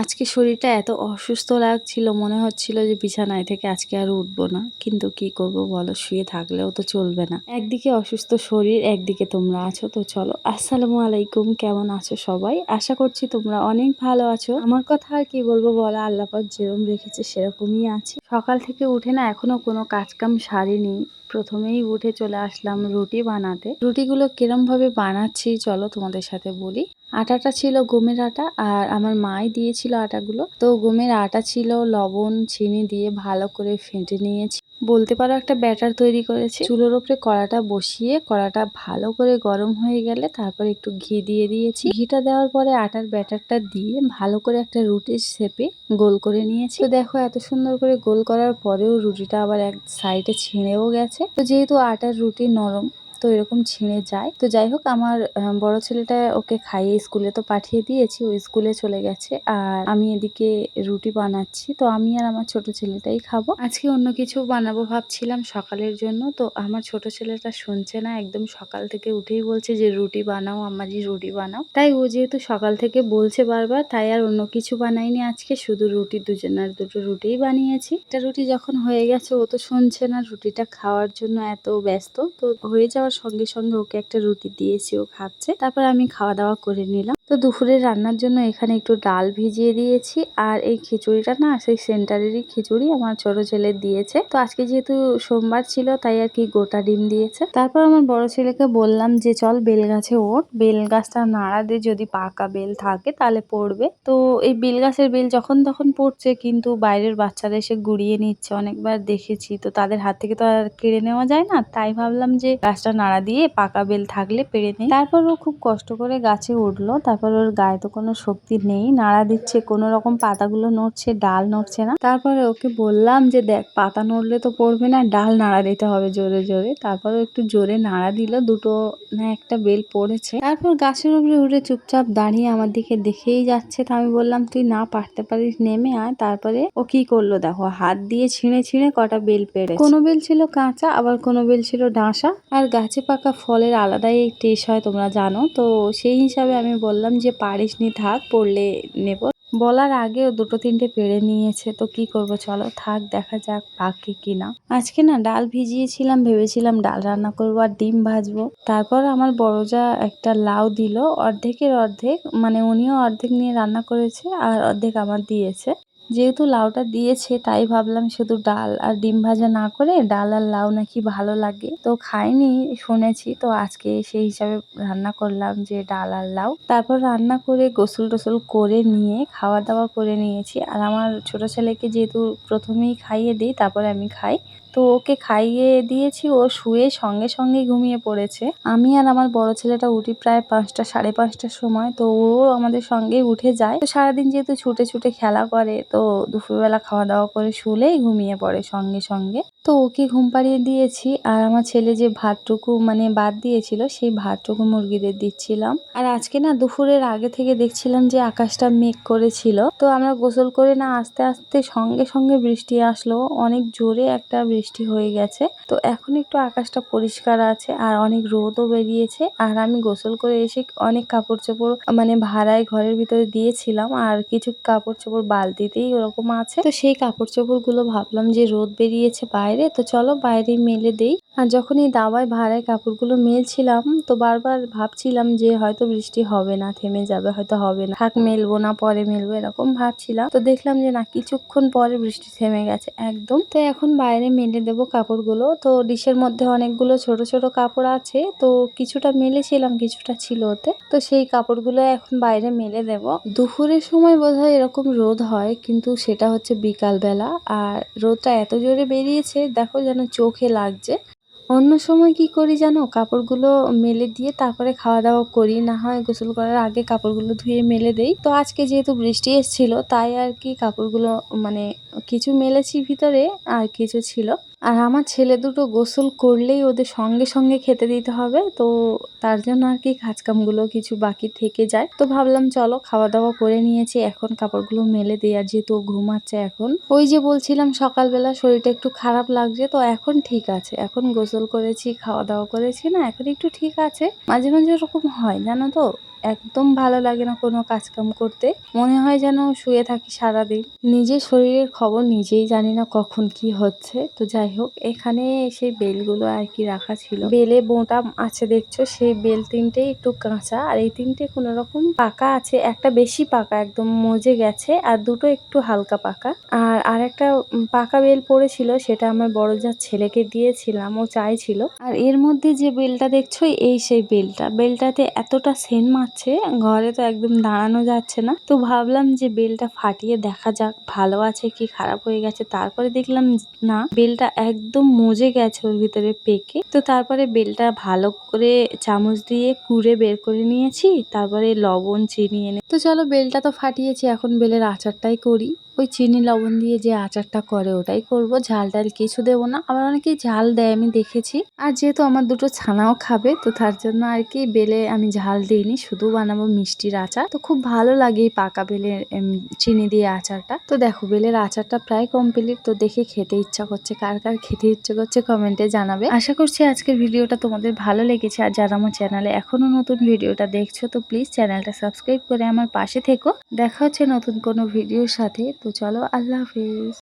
আজকে শরীরটা এত অসুস্থ লাগছিল, মনে হচ্ছিল যে বিছানায় থেকে আজকে আর উঠবো না। কিন্তু কি করব বলো, শুয়ে থাকলেও তো চলবে না। একদিকে অসুস্থ শরীর, একদিকে তোমরা আছো, তো চলো। আসসালামু আলাইকুম, কেমন আছো সবাই? আশা করছি তোমরা অনেক ভালো আছো। আমার কথা আর কি বলব বলো, আল্লাপাক যেরকম রেখেছে সেরকমই আছি। সকাল থেকে উঠে না এখনও কোনো কাজকাম সারিনি। প্রথমেই উঠে চলে আসলাম রুটি বানাতে। রুটিগুলো কিরম ভাবে বানাচ্ছি চলো তোমাদের সাথে বলি। আটাটা ছিল গমের আটা আর আমার মাই দিয়েছিল আটাগুলো। তো গমের আটা ছিল, লবণ, চিনি দিয়ে ভালো করে ফেটে নিয়েছি। বলতে পারো একটা ব্যাটার তৈরি করেছি। চুলোর ওপরে কড়াটা বসিয়ে, কড়াটা ভালো করে গরম হয়ে গেলে তারপর একটু ঘি দিয়ে দিয়েছি। ঘিটা দেওয়ার পরে আটার ব্যাটারটা দিয়ে ভালো করে একটা রুটির শেপে গোল করে নিয়েছি। তো দেখো এত সুন্দর করে গোল করার পরেও রুটিটা আবার এক সাইডে ছিঁড়েও গেছে। তো যেহেতু আটার রুটি নরম তো এরকম ছিঁড়ে যায়। তো যাই হোক, আমার বড় ছেলেটা ওকে খাইয়ে স্কুলে তো পাঠিয়ে দিয়েছি, ও স্কুলে চলে গেছে। আর আমি এদিকে রুটি বানাচ্ছি, তো আমি আর আমার ছোট ছেলেটাই খাব। আজকে অন্য কিছু বানাবো ভাবছিলাম সকালের জন্য, তো আমার ছোট ছেলেটা শুনছে না, একদম সকাল থেকে উঠেই বলছে যে, রুটি বানাও আমারই রুটি বানাও। তাই ও যেহেতু সকাল থেকে বলছে বারবার, তাই আর অন্য কিছু বানাইনি আজকে, শুধু রুটি দুজনের দুটো রুটিই বানিয়েছি। একটা রুটি যখন হয়ে গেছে, ও তো শুনছে না রুটিটা খাওয়ার জন্য এত ব্যস্ত, তো হয়ে যাওয়ার সঙ্গে সঙ্গে ওকে একটা রুটি দিয়েছি ও খাচ্ছে। তারপর আমি খাওয়া দাওয়া করে নিলাম। তো দুপুরে রান্নার জন্য এখানে একটু ডাল ভিজিয়ে দিয়েছি আর এই খিচুড়িটা না সেই সেন্টারেরই খিচুড়ি আমার ছোট ছেলে দিয়েছে। তো আজকে যেহেতু সোমবার ছিল, তাই আর কি গোটা ডিম দিয়েছে। তারপর আমার বড় ছেলেকে বললাম যে, চল বেল গাছে ওঠ। বেল গাছটা নাড়া দিয়ে যদি পাকা বেল থাকে তাহলে পড়বে। তো এই বেল গাছের বেল যখন তখন পড়ছে, কিন্তু বাইরের বাচ্চারা এসে গুড়িয়ে নিচ্ছে। অনেকবার দেখেছি, তো তাদের হাত থেকে তো আর কেড়ে নেওয়া যায় না। তাই ভাবলাম যে, গাছটা নাড়া দিয়ে পাকা বেল থাকলে পেরে নেই। তারপর ও খুব কষ্ট করে গাছে উঠল। তারপর ওর গায়ে তো কোনো শক্তি নেই, নাড়া দিচ্ছে, কোনো রকম পাতাগুলো নড়ছে, ডাল নড়ছে না। তারপরে ওকে বললাম যে দেখ, পাতা নড়লে তো পড়বে না, ডাল নাড়া দিতে হবে জোরে জোরে। তারপর একটু জোরে নাড়া দিল, দুটো না একটা বেল পড়েছে। তারপর গাছের উপরে উঠে চুপচাপ দাঁড়িয়ে আমার দিকে দেখেই যাচ্ছে। তো আমি বললাম, তুই না পারতে পারিস, নেমে আয়। তারপরে ও কি করল দেখো, হাত দিয়ে ছিঁড়ে ছিঁড়ে কটা বেল পেড়ে কোনো বেল ছিল কাঁচা, আবার কোনো বেল ছিল ডাঁসা। আর গাছে পাকা ফলের আলাদাই টেস্ট হয়, তোমরা জানো। তো সেই হিসাবে আমি বললাম যে পারিস নি থাক, পড়লে নেব। বলার আগেও দুটো তিনটে পেড়ে নিয়েছে, তো কি করব চলো, থাক, দেখা যাক পাকে কিনা আজকে না ডাল ভিজিয়েছিলাম, ভেবেছিলাম ডাল রান্না করব আর ডিম ভাজবো। তারপর আমার বড়জা একটা লাউ দিল, অর্ধেকের অর্ধেক মানে উনিও অর্ধেক নিয়ে রান্না করেছে আর অর্ধেক আমার দিয়েছে। যেহেতু লাউটা দিয়েছে, তাই ভাবলাম শুধু ডাল আর ডিম ভাজা না করে ডাল আর লাউ নাকি ভালো লাগে। তো খাইনি, শুনেছি। তো আজকে সেই হিসাবে রান্না করলাম যে ডাল আর লাউ। তারপর রান্না করে গোসল টোসল করে নিয়ে, খাওয়া দাওয়া করে নিয়েছি। আর আমার ছোট ছেলেকে যেহেতু প্রথমেই খাইয়ে দিই, তারপরে আমি খাই। তো ওকে খাইয়ে দিয়েছি, ও শুয়ে সঙ্গে সঙ্গে ঘুমিয়ে পড়েছে। আমি আর আমার বড় ছেলেটা উঠি প্রায় পাঁচটা, সাড়ে পাঁচটার সময়, তো ও আমাদের সঙ্গেই উঠে যায়। তো সারাদিন যেহেতু ছুটে ছুটে খেলা করে, তো দুপুরবেলা খাওয়া দাওয়া করে শুলেই ঘুমিয়ে পড়ে সঙ্গে সঙ্গে। তো ওকে ঘুম পাড়িয়ে দিয়েছি, আর আমার ছেলে যে ভাতটুকু মানে বাদ দিয়েছিল, সেই ভাতটুকু মুরগিদের দিচ্ছিলাম। আর আজকে না দুপুরের আগে থেকে দেখছিলাম যে আকাশটা মেঘ করেছিল, তো আমরা গোসল করে না আস্তে আস্তে সঙ্গে সঙ্গে বৃষ্টি আসলো। অনেক জোরে একটা বৃষ্টি হয়ে গেছে। তো এখন একটু আকাশটা পরিষ্কার আছে আর অনেক রোদও বেরিয়েছে। আর আমি গোসল করে এসে অনেক কাপড় চোপড় মানে ভাড়ায় ঘরের ভিতরে দিয়েছিলাম। আর কিছু কাপড় চোপড় বালতিতেই ওরকম আছে। তো সেই কাপড় চোপড়গুলো ভাবলাম যে রোদ বেরিয়েছে বাইরে, তো চলো বাইরে মেলে দেই। আর যখন এই দাওয়ায় ভাড়ায় কাপড়গুলো মেলছিলাম, তো বারবার ভাবছিলাম যে হয়তো বৃষ্টি হবে না, থেমে যাবে, হয়তো হবে না। থাক, মেলবো না, পরে মেলবো, এরকম ভাবছিলাম। তো দেখলাম যে না, কিছুক্ষণ পরে বৃষ্টি থেমে গেছে, একদম। তো এখন বাইরে মেলে দেবো কাপড়গুলো। তো ডিশের মধ্যে অনেকগুলো ছোট ছোট কাপড় আছে। তো কিছুটা মেলেছিলাম, কিছুটা ছিল ওতে। তো সেই কাপড়গুলো এখন বাইরে মেলে দেব। দুপুরের সময় বোধহয় এরকম রোদ হয়, কিন্তু সেটা হচ্ছে বিকালবেলা। আর রোদটা এত জোরে বেরিয়েছে, দেখো যেন চোখে লাগছে। অন্য সময় কি করি জানো? কাপড়গুলো মেলে দিয়ে তারপরে খাওয়া দাওয়া করি। না হয় গোসল করার আগে কাপড়গুলো ধুয়ে মেলে দেই। তো আজকে যেহেতু বৃষ্টি এসেছিল, তাই আর কি কাপড়গুলো মানে কিছু মেলেছি ভিতরে, আর কিছু ছিল। আর আমার ছেলে দুটো গোসল করলেই ওদের সঙ্গে সঙ্গে খেতে দিতে হবে, তো তার জন্য আর কি কাজকামগুলো কিছু বাকি থেকে যায়। তো ভাবলাম, চলো খাওয়া দাওয়া করে নিয়েছি, এখন কাপড়গুলো মেলে আর যেহেতু ঘুমাচ্ছে এখন। ওই যে বলছিলাম, সকালবেলা শরীরটা একটু খারাপ লাগছে, তো এখন ঠিক আছে। এখন গোসল করেছি খাওয়া দাওয়া করেছি, না, এখন একটু ঠিক আছে। মাঝে মাঝে ওরকম হয়, জানো তো? একদম ভালো লাগে না কোনো কাজকাম করতে। মনে হয় যেন শুয়ে থাকি সারাদিন। নিজের শরীরের খবর নিজেই জানি না কখন কি হচ্ছে। তো যাই হোক, এখানে সেই বেলগুলো আর কি রাখা ছিল। বেলে বোঁটা আছে দেখছ, সেই বেল তিনটে একটু কাঁচা। আর এই তিনটে কোনো রকম পাকা আছে। একটা বেশি পাকা, একদম মজে গেছে। আর দুটো একটু হালকা পাকা। আর আর একটা পাকা বেল পড়েছিল, সেটা আমার বড় যার ছেলেকে দিয়েছিলাম, ও চাইছিল। আর এর মধ্যে যে বেলটা দেখছ, এই সেই বেলটা। বেলটাতে এতটা সেন মারছে ঘরে তো একদম দাঁড়ানো যাচ্ছে না। তো ভাবলাম যে বেলটা ফাটিয়ে দেখা যাক, ভালো আছে কি খারাপ হয়ে গেছে। তারপরে দেখলাম না, বেলটা একদম মজে গেছে ওর ভিতরে পেকে। তো তারপরে বেলটা ভালো করে চামচ দিয়ে কুড়ে বের করে নিয়েছি, তারপরে লবণ, চিনি এনে তো চলো বেলটা তো ফাটিয়েছি, এখন বেলের আচারটাই করি। ওই চিনি লবণ দিয়ে যে আচারটা করে ওটাই করব। ঝাল টাল কিছু দেবো না। আবার অনেকেই ঝাল দেয় আমি দেখেছি। আর যেহেতু আমার দুটো ছানাও খাবে তো তার জন্য আর কি বেলে আমি ঝাল দিইনি শুধু বানাবো মিষ্টির আচার। তো খুব ভালো লাগে এই পাকা এম, চিনি দিয়ে আচারটা। তো দেখো বেলের আচারটা প্রায় কমপ্লিট তো দেখে খেতে ইচ্ছা করছে কার কার খেতে ইচ্ছে করছে কমেন্টে জানাবে। আশা করছি আজকের ভিডিওটা তোমাদের ভালো লেগেছে। আর যারা আমার চ্যানেলে এখনও নতুন ভিডিওটা দেখছ তো প্লিজ চ্যানেলটা সাবস্ক্রাইব করে আমার পাশে থেকো। দেখা হচ্ছে নতুন কোনো ভিডিওর সাথে। তো চলো আল্লাহ হাফিজ।